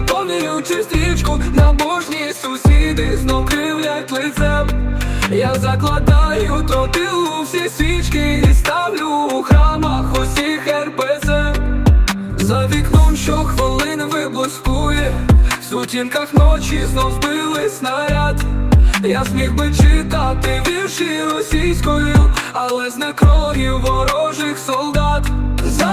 наповнюючи стрічку, набожні сусіди знов кривлять лицем. Я закладаю тротил у всі свічки і ставлю у храмах усіх РПЦ. За вікном щохвилини виблискує, в сутінках ночі знов збили снаряд. Я зміг би читати вірші російською, але з некрогів ворожих солдат.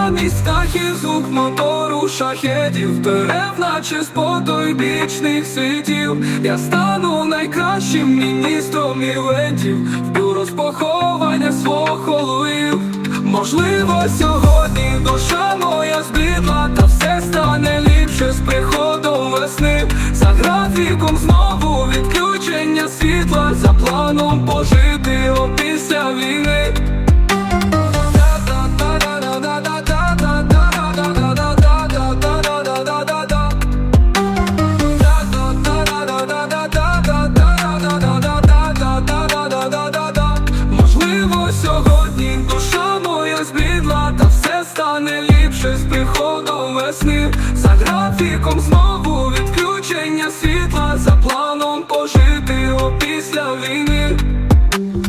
Замість птахів звук мотору шахедів, дерев, наче спотой бічних світів. Я стану найкращим міністром івентів, в бюро з поховання свого холуїв. Можливо, сьогодні душа моя збідла, та все стане ліпше з приходом весни. За графіком знову відключення світла, за планом пожити стане ліпше з приходом весни. За графіком знову відключення світла, за планом пожити опісля війни.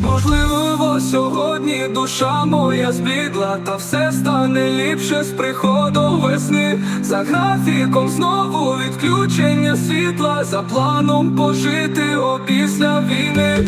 Можливо, сьогодні душа моя збідла, та все стане ліпше з приходом весни. За графіком знову відключення світла, за планом пожити опісля війни.